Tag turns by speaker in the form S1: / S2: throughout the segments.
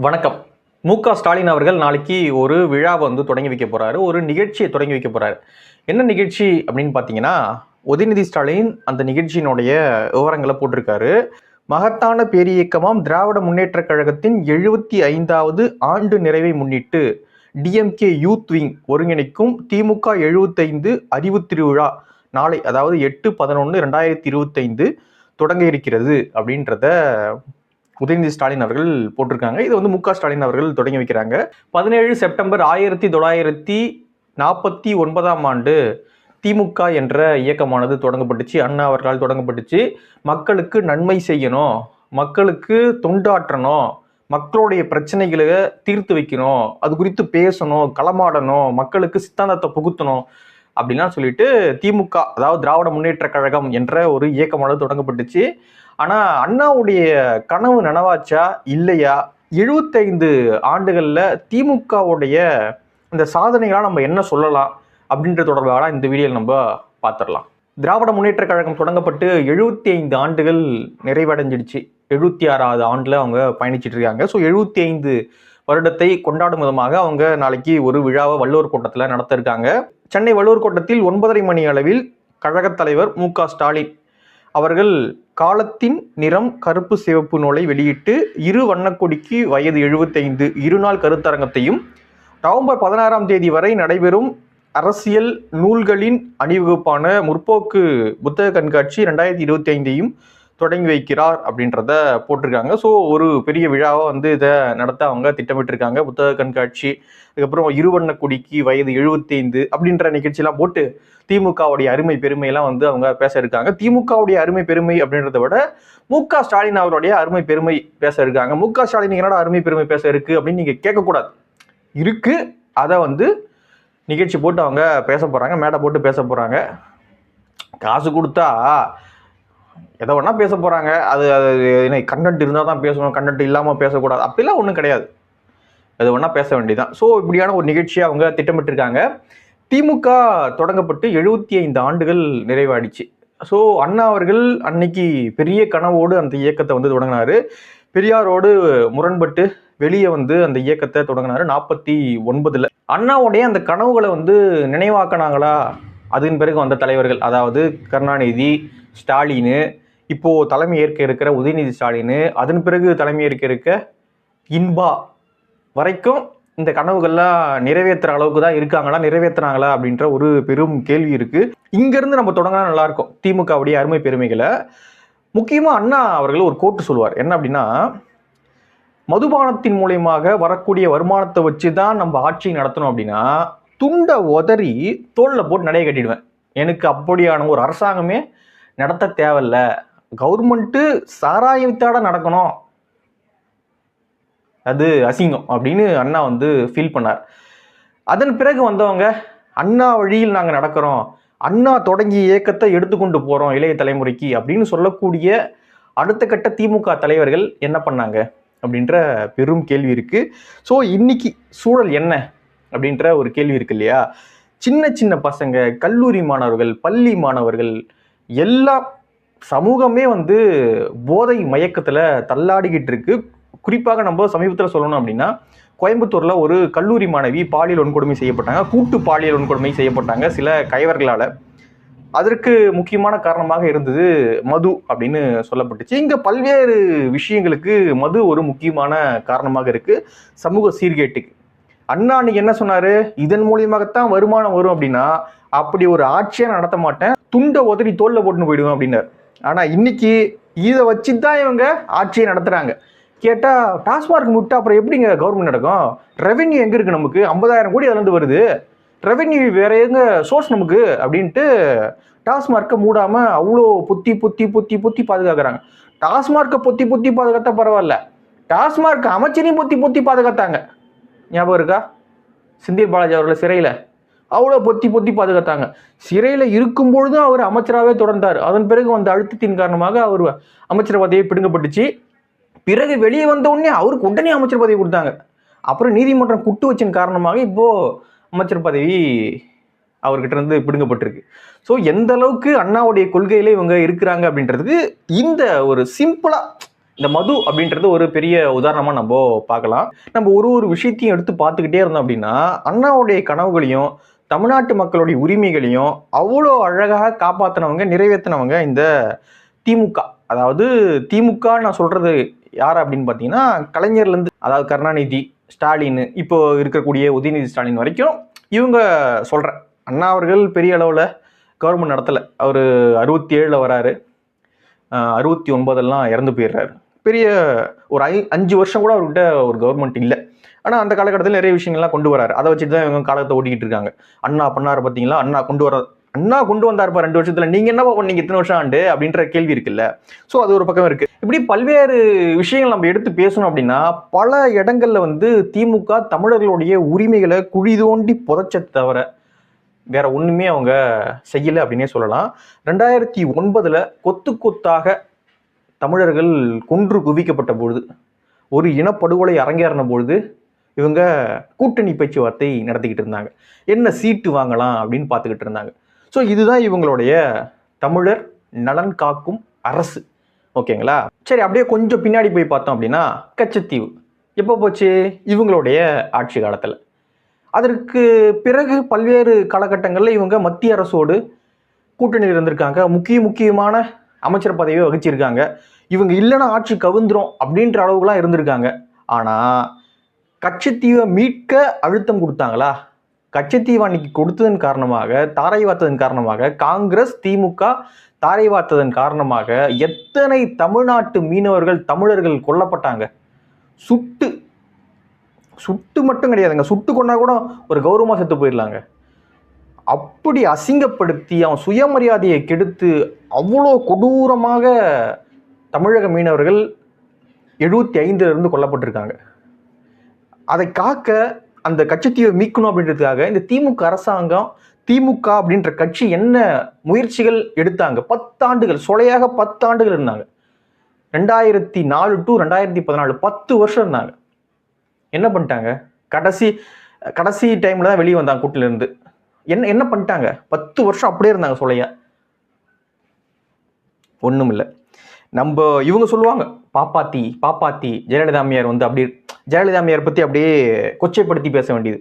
S1: வணக்கம். மு க ஸ்டாலின் அவர்கள் நாளைக்கு ஒரு விழாவை வந்து தொடங்கி வைக்க போகிறாரு ஒரு நிகழ்ச்சியை தொடங்கி வைக்க போகிறாரு என்ன நிகழ்ச்சி அப்படின்னு பார்த்தீங்கன்னா உதயநிதி ஸ்டாலின் அந்த நிகழ்ச்சியினுடைய விவரங்களை போட்டிருக்காரு. மகத்தான பேரியக்கமாம் திராவிட முன்னேற்றக் கழகத்தின் எழுபத்தி ஐந்தாவது ஆண்டு நிறைவை முன்னிட்டு டிஎம்கே யூத் விங் ஒருங்கிணைக்கும் திமுக எழுபத்தைந்து அறிவு திருவிழா நாளை அதாவது எட்டு பதினொன்று ரெண்டாயிரத்தி இருபத்தைந்து தொடங்க இருக்கிறது அப்படின்றத உதயநிதி ஸ்டாலின் அவர்கள் போட்டிருக்காங்க. இது வந்து மு ஸ்டாலின் அவர்கள் தொடங்கி வைக்கிறாங்க. பதினேழு செப்டம்பர் ஆயிரத்தி தொள்ளாயிரத்தி நாற்பத்தி ஒன்பதாம் ஆண்டு திமுக என்ற இயக்கமானது தொடங்கப்பட்டுச்சு. அண்ணா அவர்களால் தொடங்கப்பட்டுச்சு. மக்களுக்கு நன்மை செய்யணும். மக்களுக்கு தொண்டாற்றணும். மக்களுடைய பிரச்சனைகளை தீர்த்து வைக்கணும். அது குறித்து பேசணும் களமாடணும் மக்களுக்கு சித்தாந்தத்தை புகுத்தணும் அப்படின்லாம் சொல்லிட்டு திமுக அதாவது திராவிட முன்னேற்ற கழகம் என்ற ஒரு இயக்கமானது தொடங்கப்பட்டுச்சு. ஆனால் அண்ணாவுடைய கனவு நனவாச்சா? இல்லையா? எழுபத்தைந்து ஆண்டுகளில் திமுகவுடைய இந்த சாதனைகளாக நம்ம என்ன சொல்லலாம் அப்படின்ற தொடர்பாக இந்த வீடியோவில் நம்ம பார்த்துடலாம். திராவிட முன்னேற்ற கழகம் தொடங்கப்பட்டு எழுபத்தி ஐந்து ஆண்டுகள் நிறைவடைஞ்சிடுச்சு. எழுபத்தி ஆறாவது ஆண்டில் அவங்க பயணிச்சிட்டு இருக்காங்க. ஸோ எழுபத்தி ஐந்து வருடத்தை கொண்டாடும் விதமாக அவங்க நாளைக்கு ஒரு விழாவை வள்ளுவர் கோட்டத்தில் நடத்த இருக்காங்க சென்னை வள்ளுவர் கோட்டத்தில் ஒன்பதரை மணி அளவில் கழகத் தலைவர் மு க ஸ்டாலின் அவர்கள் காலத்தின் நிறம் கருப்பு சிவப்பு நூலை வெளியிட்டு இரு வண்ணக்கொடிக்கு வயது எழுபத்தைந்து இருநாள் கருத்தரங்கத்தையும் நவம்பர் பதினாறாம் தேதி வரை நடைபெறும் அரசியல் நூல்களின் அணிவகுப்பான முற்போக்கு புத்தக கண்காட்சி ரெண்டாயிரத்தி இருபத்தி ஐந்தையும் தொடங்கி வைக்கிறார் அப்படின்றத போட்டிருக்காங்க. ஸோ ஒரு பெரிய விழாவை வந்து இதை நடத்த அவங்க திட்டமிட்டிருக்காங்க. புத்தக கண்காட்சி அதுக்கப்புறம் இருவண்ண குடிக்கு வயது எழுபத்தைந்து அப்படின்ற நிகழ்ச்சியெல்லாம் போட்டு திமுகவுடைய அருமை பெருமையெல்லாம் வந்து அவங்க பேச இருக்காங்க. திமுகவுடைய அருமை பெருமை அப்படின்றத விட மு க ஸ்டாலின் அவருடைய அருமை பெருமை பேச இருக்காங்க. மு க ஸ்டாலின் என்னோட அருமை பெருமை பேச இருக்கு அப்படின்னு நீங்கள் கேட்கக்கூடாது. இருக்கு. அதை வந்து நிகழ்ச்சி போட்டு அவங்க பேச போகிறாங்க மேடை போட்டு பேச போகிறாங்க காசு கொடுத்தா எதை வேணால் பேச போகிறாங்க அது அது என்ன கண்டென்ட் இருந்தால் தான் பேசணும். கண்டென்ட் இல்லாமல் பேசக்கூடாது. அப்படிலாம் ஒன்றும் கிடையாது. எது வேணால் பேச வேண்டியதான் ஸோ இப்படியான ஒரு நிகழ்ச்சியை அவங்க திட்டமிட்டிருக்காங்க. திமுக தொடங்கப்பட்டு எழுபத்தி ஐந்து ஆண்டுகள் நிறைவாடிச்சு ஸோ அண்ணா அவர்கள் அன்னைக்கு பெரிய கனவோடு அந்த இயக்கத்தை வந்து தொடங்கினாரு. பெரியாரோடு முரண்பட்டு வெளியே வந்து அந்த இயக்கத்தை தொடங்கினார். நாற்பத்தி ஒன்பதில். அண்ணாவுடைய அந்த கனவுகளை வந்து நினைவாக்கினாங்களா? அதன் பிறகு வந்த தலைவர்கள் அதாவது கருணாநிதி ஸ்டாலின் இப்போது தலைமை ஏற்க இருக்கிற உதயநிதி ஸ்டாலின் அதன் பிறகு தலைமை ஏற்க இருக்க இன்பா வரைக்கும் இந்த கனவுகள்லாம் நிறைவேற்றுற அளவுக்கு தான் இருக்காங்களா நிறைவேற்றுறாங்களா அப்படின்ற ஒரு பெரும் கேள்வி இருக்குது இங்கேருந்து நம்ம தொடங்கினா நல்லாயிருக்கும் திமுகவுடைய அருமை பெருமைகளை. முக்கியமாக அண்ணா அவர்கள் ஒரு கோட்டு சொல்லுவார். என்ன அப்படின்னா மதுபானத்தின் மூலயமாக வரக்கூடிய வருமானத்தை வச்சு தான் நம்ம ஆட்சி நடத்தணும் அப்படின்னா துண்டை உதறி தோளில் போட்டு நடைய கட்டிடுவேன். எனக்கு அப்படியான ஒரு அரசாங்கமே நடத்த தேவையில்ல. கவர்மெண்ட்டு சாராயத்தோட நடக்கணும். அது அசிங்கம் அப்படின்னு அண்ணா வந்து ஃபீல் பண்ணார். அதன் பிறகு வந்தவங்க அண்ணா வழியில் நாங்கள் நடக்கிறோம். அண்ணா தொடங்கிய இயக்கத்தை எடுத்துக்கொண்டு போகிறோம் இளைய தலைமுறைக்கு அப்படின்னு சொல்லக்கூடிய அடுத்த கட்ட திமுக தலைவர்கள் என்ன பண்ணாங்க அப்படின்ற பெரும் கேள்வி இருக்குது ஸோ இன்னைக்கு சூழல் என்ன அப்படின்ற ஒரு கேள்வி இருக்கு இல்லையா? சின்ன சின்ன பசங்க கல்லூரி மாணவர்கள் பள்ளி மாணவர்கள் எல்லா சமூகமே வந்து போதை மயக்கத்தில் தள்ளாடிக்கிட்டு இருக்கு. குறிப்பாக நம்ம சமீபத்தில் சொல்லணும் அப்படின்னா கோயம்புத்தூரில் ஒரு கல்லூரி மாணவி பாலியல் வன்கொடுமை செய்யப்பட்டாங்க. கூட்டு பாலியல் வன்கொடுமை செய்யப்பட்டாங்க சில கைவர்களால் அதற்கு முக்கியமான காரணமாக இருந்தது மது அப்படின்னு சொல்லப்பட்டுச்சு. இங்கே பல்வேறு விஷயங்களுக்கு மது ஒரு முக்கியமான காரணமாக இருக்குது சமூக சீர்கேட்டுக்கு. அண்ணா அன்னைக்கு என்ன சொன்னார்? இதன் மூலியமாகத்தான் வருமானம் வரும் அப்படின்னா அப்படி ஒரு ஆட்சியை நடத்த மாட்டேன். துண்டை உதறி தோலில் போட்டுன்னு போயிடுவேன் அப்படின்னார். ஆனால் இன்னைக்கு இதை வச்சு தான் இவங்க ஆட்சியை நடத்துகிறாங்க கேட்டால் டாஸ்மார்க் முட்டை அப்புறம் எப்படிங்க கவர்மெண்ட் நடக்கும்? ரெவென்யூ எங்கே இருக்குது நமக்கு? ஐம்பதாயிரம் கோடி அதுலேருந்து வருது. ரெவென்யூ வேற எங்க சோர்ஸ் நமக்கு? அப்படின்ட்டு டாஸ்மார்க்கை மூடாமல் அவ்வளோ புத்தி புத்தி புத்தி புத்தி பாதுகாக்கிறாங்க. டாஸ்மார்க்கை பொத்தி புத்தி பாதுகாத்தா பரவாயில்ல. டாஸ்மார்க் அமைச்சரையும் பொத்தி பொத்தி பாதுகாத்தாங்க. ஞாபகம் இருக்கா? செந்தில் பாலாஜி அவர்களை சிறையில். அவ்வளோ பொத்தி பொத்தி பாதுகாத்தாங்க. சிறையில் இருக்கும் பொழுதும் அவர் அமைச்சராகவே தொடர்ந்தார். அதன் பிறகு வந்த அழுத்தத்தின் காரணமாக அவர் அமைச்சர் பதவியை பிடுங்கப்பட்டுச்சு. பிறகு வெளியே வந்த உடனே அவருக்கு உடனே அமைச்சர் பதவி கொடுத்தாங்க. அப்புறம் நீதிமன்றம் குட்டு வச்சின் காரணமாக இப்போது அமைச்சர் பதவி அவர்கிட்ட இருந்து பிடுங்கப்பட்டிருக்கு. ஸோ எந்த அளவுக்கு அண்ணாவுடைய கொள்கையில இவங்க இருக்கிறாங்க அப்படின்றதுக்கு இந்த ஒரு சிம்பிளாக இந்த மது அப்படின்றது ஒரு பெரிய உதாரணமாக நம்ம பார்க்கலாம். நம்ம ஒரு ஒரு விஷயத்தையும் எடுத்து பார்த்துக்கிட்டே இருந்தோம் அப்படின்னா அண்ணாவுடைய கனவுகளையும் தமிழ்நாட்டு மக்களுடைய உரிமைகளையும் அவ்வளோ அழகாக காப்பாற்றினவங்க நிறைவேற்றினவங்க இந்த திமுக. அதாவது திமுக நான் சொல்கிறது யார் அப்படின்னு பார்த்தீங்கன்னா கலைஞர்லேருந்து அதாவது கருணாநிதி ஸ்டாலின் இப்போ இருக்கக்கூடிய உதயநிதி ஸ்டாலின் வரைக்கும் இவங்க சொல்கிறேன் அண்ணா அவர்கள் பெரிய அளவில் கவர்மெண்ட் நடத்தலை. அவர் அறுபத்தி ஏழில் வராரு அறுபத்தி ஒன்பதெல்லாம் இறந்து போயிடுறாரு. பெரிய ஒரு ஐ அஞ்சு வருஷம் கூட அவர்கிட்ட ஒரு கவர்மெண்ட் இல்லை. ஆனால் அந்த காலகட்டத்தில் நிறைய விஷயங்கள்லாம் கொண்டு வராரு. அதை வச்சுட்டு தான் இவங்க காலத்தை ஓட்டிக்கிட்டு இருக்காங்க. அண்ணா பண்ணாரு பார்த்தீங்களா அண்ணா கொண்டு வர அண்ணா கொண்டு வந்தாருப்பா ரெண்டு வருஷத்துல. நீங்க என்னப்பா பண்ணீங்க இத்தனை வருஷம் ஆண்டு? அப்படின்ற கேள்வி இருக்குல்ல. ஸோ அது ஒரு பக்கம் இருக்கு. இப்படி பல்வேறு விஷயங்கள் நம்ம எடுத்து பேசணும் அப்படின்னா பல இடங்கள்ல வந்து திமுக தமிழர்களுடைய உரிமைகளை குழி தோண்டி புதைச்ச தவிர வேற ஒண்ணுமே அவங்க செய்யல அப்படின்னே சொல்லலாம். ரெண்டாயிரத்தி ஒன்பதுல கொத்து கொத்தாக தமிழர்கள் கொன்று குவிக்கப்பட்ட பொழுது ஒரு இனப்படுகொலை அரங்கேறின பொழுது இவங்க கூட்டணி பேச்சுவார்த்தை நடத்திக்கிட்டு இருந்தாங்க. என்ன சீட்டு வாங்கலாம் அப்படின்னு பார்த்துக்கிட்டு இருந்தாங்க. ஸோ இதுதான் இவங்களுடைய தமிழர் நலன் காக்கும் அரசு. ஓகேங்களா? சரி அப்படியே கொஞ்சம் பின்னாடி போய் பார்த்தோம் அப்படின்னா கச்சத்தீவு. எப்போ போச்சு? இவங்களுடைய ஆட்சி காலத்தில். அதற்கு பிறகு பல்வேறு காலகட்டங்களில் இவங்க மத்திய அரசோடு கூட்டணியில் இருந்திருக்காங்க. முக்கிய முக்கியமான அமைச்சர் பதவியை வகிச்சிருக்காங்க. இவங்க இல்லைன்னா ஆட்சி கவுந்துரும் அப்படின்ற அளவுக்குலாம் இருந்திருக்காங்க. ஆனால் கட்சித்தீவை மீட்க அழுத்தம் கொடுத்தாங்களா? கட்சித்தீவு அன்னைக்கு கொடுத்ததன் காரணமாக தாரை வார்த்ததன் காரணமாக காங்கிரஸ் திமுக தாரை வார்த்ததன் காரணமாக எத்தனை தமிழ்நாட்டு மீனவர்கள் தமிழர்கள் கொல்லப்பட்டாங்க? சுட்டு சுட்டு மட்டும் கிடையாதுங்க. சுட்டு கொண்டா கூட ஒரு கௌரவமாக செத்து போயிடலாங்க. அப்படி அசிங்கப்படுத்தி அவன் சுயமரியாதையை கெடுத்து அவ்வளோ கொடூரமாக தமிழக மீனவர்கள் எழுபத்தி ஐந்துலேருந்து கொல்லப்பட்டிருக்காங்க. அதை காக்க அந்த கட்சித்தீவை மீட்கணும் அப்படின்றதுக்காக இந்த திமுக அரசாங்கம் திமுக அப்படின்ற கட்சி என்ன முயற்சிகள் எடுத்தாங்க? பத்தாண்டுகள் சொலையாக பத்தாண்டுகள் இருந்தாங்க. ரெண்டாயிரத்தி நாலு டு ரெண்டாயிரத்தி பதினாலு பத்து வருஷம் இருந்தாங்க. என்ன பண்ணிட்டாங்க? கடைசி கடைசி டைம்ல தான் வெளியே வந்தாங்க கூட்டிலேருந்து. என்ன என்ன பண்ணிட்டாங்க? பத்து வருஷம் அப்படியே இருந்தாங்க சொலையா. ஒன்றும் இல்லை நம்ம இவங்க சொல்லுவாங்க பாப்பாத்தி பாப்பாத்தி ஜெயலலிதா அம்மையார் வந்து அப்படி ஜெயலலிதா அம்மையார் பற்றி அப்படியே கொச்சைப்படுத்தி பேச வேண்டியது.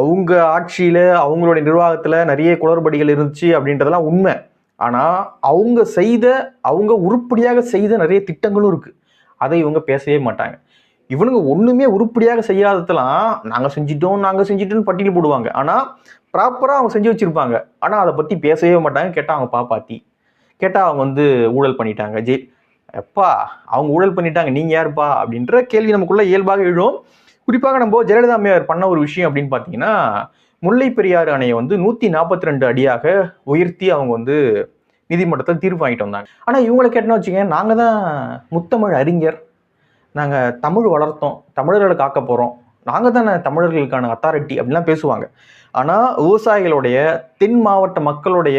S1: அவங்க ஆட்சியில் அவங்களுடைய நிர்வாகத்தில் நிறைய குளறுபடிகள் இருந்துச்சு அப்படின்றதெல்லாம் உண்மை. ஆனால் அவங்க செய்த அவங்க உருப்படியாக செய்த நிறைய திட்டங்களும் இருக்குது அதை இவங்க பேசவே மாட்டாங்க. இவனுங்க ஒன்றுமே உருப்படியாக செய்யாததெல்லாம் நாங்கள் செஞ்சிட்டோம் நாங்கள் செஞ்சிட்டோம்னு பட்டியல் போடுவாங்க. ஆனால் ப்ராப்பராக அவங்க செஞ்சு வச்சுருப்பாங்க. ஆனால் அதை பற்றி பேசவே மாட்டாங்க. கேட்டால் அவங்க பாப்பாத்தி. கேட்டால் அவங்க வந்து ஊழல் பண்ணிட்டாங்க. ஜெய் எப்பா அவங்க ஊழல் பண்ணிட்டாங்க நீங்கள் யாருப்பா? அப்படின்ற கேள்வி நமக்குள்ள இயல்பாக எழும். குறிப்பாக நம்ம ஜெயலலிதா அம்மையார் பண்ண ஒரு விஷயம் அப்படின்னு பார்த்தீங்கன்னா முல்லை பெரியாறு அணையை வந்து நூற்றி நாற்பத்தி ரெண்டு அடியாக உயர்த்தி அவங்க வந்து நீதிமன்றத்தில் தீர்ப்பு வாங்கிட்டு வந்தாங்க. ஆனால் இவங்களை கேட்டோன்னு வச்சுக்கோங்க நாங்கள் தான் முத்தமிழ் அறிஞர். நாங்கள் தமிழ் வளர்த்தோம் தமிழர்களை காக்க போகிறோம் நாங்கள் தானே தமிழர்களுக்கான அத்தாரிட்டி அப்படிலாம் பேசுவாங்க. ஆனால் விவசாயிகளுடைய தென் மாவட்ட மக்களுடைய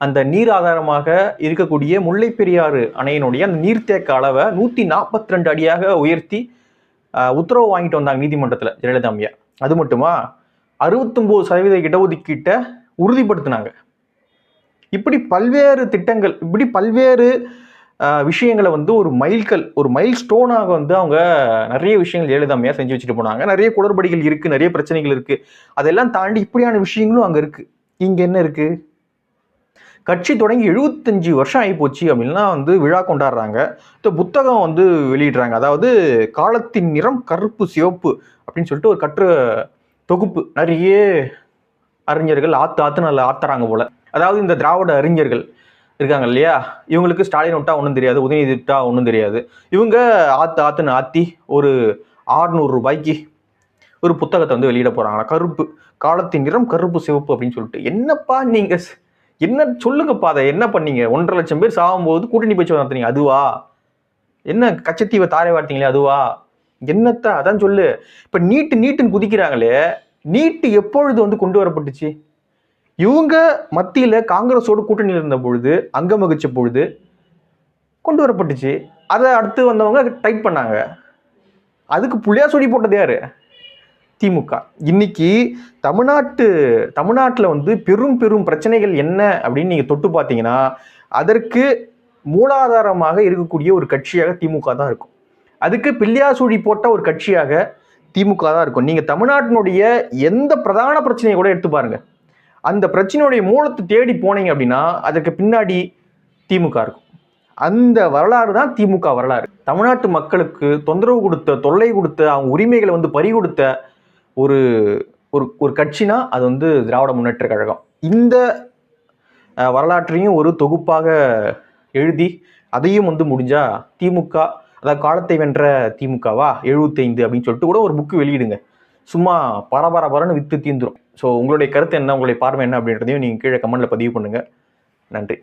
S1: அந்த நீர் ஆதாரமாக இருக்கக்கூடிய முல்லை பெரியாறு அணையினுடைய அந்த நீர்த்தேக்க அளவை நூற்றி நாற்பத்தி ரெண்டு அடியாக உயர்த்தி உத்தரவு வாங்கிட்டு வந்தாங்க நீதிமன்றத்தில் ஜெயலலிதா அம்யா அது மட்டுமா? அறுபத்தொம்போது சதவீத இடஒதுக்கீட்டை உறுதிப்படுத்தினாங்க. இப்படி பல்வேறு திட்டங்கள் இப்படி பல்வேறு விஷயங்களை வந்து ஒரு மைல்கல் ஒரு மைல் ஸ்டோனாக வந்து அவங்க நிறைய விஷயங்கள் ஜெயலலிதாமையாக செஞ்சு வச்சுட்டு போனாங்க. நிறைய குளறுபடிகள் இருக்குது நிறைய பிரச்சனைகள் இருக்குது அதெல்லாம் தாண்டி இப்படியான விஷயங்களும் அங்கே இருக்குது இங்கே என்ன இருக்குது கட்சி தொடங்கி எழுபத்தஞ்சு வருஷம் ஆகிப்போச்சு அப்படின்லாம் வந்து விழா கொண்டாடுறாங்க. இந்த புத்தகம் வந்து வெளியிடுறாங்க. அதாவது காலத்தின் நிறம் கருப்பு சிவப்பு அப்படின்னு சொல்லிட்டு ஒரு கற்று தொகுப்பு. நிறைய அறிஞர்கள் ஆத்து ஆத்து நல்லா ஆத்துறாங்க போல. அதாவது இந்த திராவிட அறிஞர்கள் இருக்காங்க இல்லையா? இவங்களுக்கு ஸ்டாலின் விட்டா ஒன்றும் தெரியாது உதயநிதி விட்டா ஒன்றும் தெரியாது. இவங்க ஆத்து ஆத்துன்னு ஆத்தி ஒரு ஆறுநூறு ரூபாய்க்கு ஒரு புத்தகத்தை வந்து வெளியிட போகிறாங்களா கருப்பு காலத்தின் நிறம் கருப்பு சிவப்பு அப்படின்னு சொல்லிட்டு. என்னப்பா நீங்கள் என்ன சொல்லுங்கப்பா அதை என்ன பண்ணீங்க? ஒன்றரை லட்சம் பேர் சாகும்போது கூட்டணி பேச்சு நடத்துனீங்க அதுவா? என்ன கச்சத்தீவை தாரை வார்த்தீங்களே அதுவா? என்னத்த? அதான் சொல்லு. இப்ப நீட்டு நீட்டுன்னு குதிக்கிறாங்களே நீட்டு எப்பொழுது வந்து கொண்டு வரப்பட்டுச்சு? இவங்க மத்தியில காங்கிரஸோடு கூட்டணியில் இருந்த பொழுது அங்கம் வகிச்ச பொழுது கொண்டு வரப்பட்டுச்சு. அதை அடுத்து வந்தவங்க டைட் பண்ணாங்க. அதுக்கு புள்ளியா சொல்லி போட்டது யாரு? திமுக. இன்னைக்கு தமிழ்நாட்டு தமிழ்நாட்டில் வந்து பெரும் பெரும் பிரச்சனைகள் என்ன அப்படின்னு நீங்கள் தொட்டு பார்த்தீங்கன்னா அதற்கு மூலாதாரமாக இருக்கக்கூடிய ஒரு கட்சியாக திமுக தான் இருக்கும். அதுக்கு பில்லியாசூழி போட்ட ஒரு கட்சியாக திமுக தான் இருக்கும். நீங்கள் தமிழ்நாட்டினுடைய எந்த பிரதான பிரச்சனையை கூட எடுத்து பாருங்க. அந்த பிரச்சனையுடைய மூலத்தை தேடி போனீங்க அப்படின்னா அதற்கு பின்னாடி திமுக இருக்கும். அந்த வரலாறு தான் திமுக வரலாறு. தமிழ்நாட்டு மக்களுக்கு தொந்தரவு கொடுத்த தொல்லை கொடுத்த அவங்க உரிமைகளை வந்து பறி கொடுத்த ஒரு ஒரு ஒரு கட்சினா அது வந்து திராவிட முன்னேற்ற கழகம். இந்த வரலாற்றையும் ஒரு தொகுப்பாக எழுதி அதையும் வந்து முடிஞ்சா திமுக அதாவது காலத்தை வென்ற திமுகவா? எழுபத்தைந்து அப்படின்னு சொல்லிட்டு கூட ஒரு புக்கு வெளியிடுங்க. சும்மா பரபரபரன்னு வித்து தீந்துரும். ஸோ உங்களுடைய கருத்து என்ன? உங்களுடைய பார்வை என்ன அப்படின்றதையும் நீங்கள் கீழே கமெண்டில் பதிவு பண்ணுங்கள் நன்றி.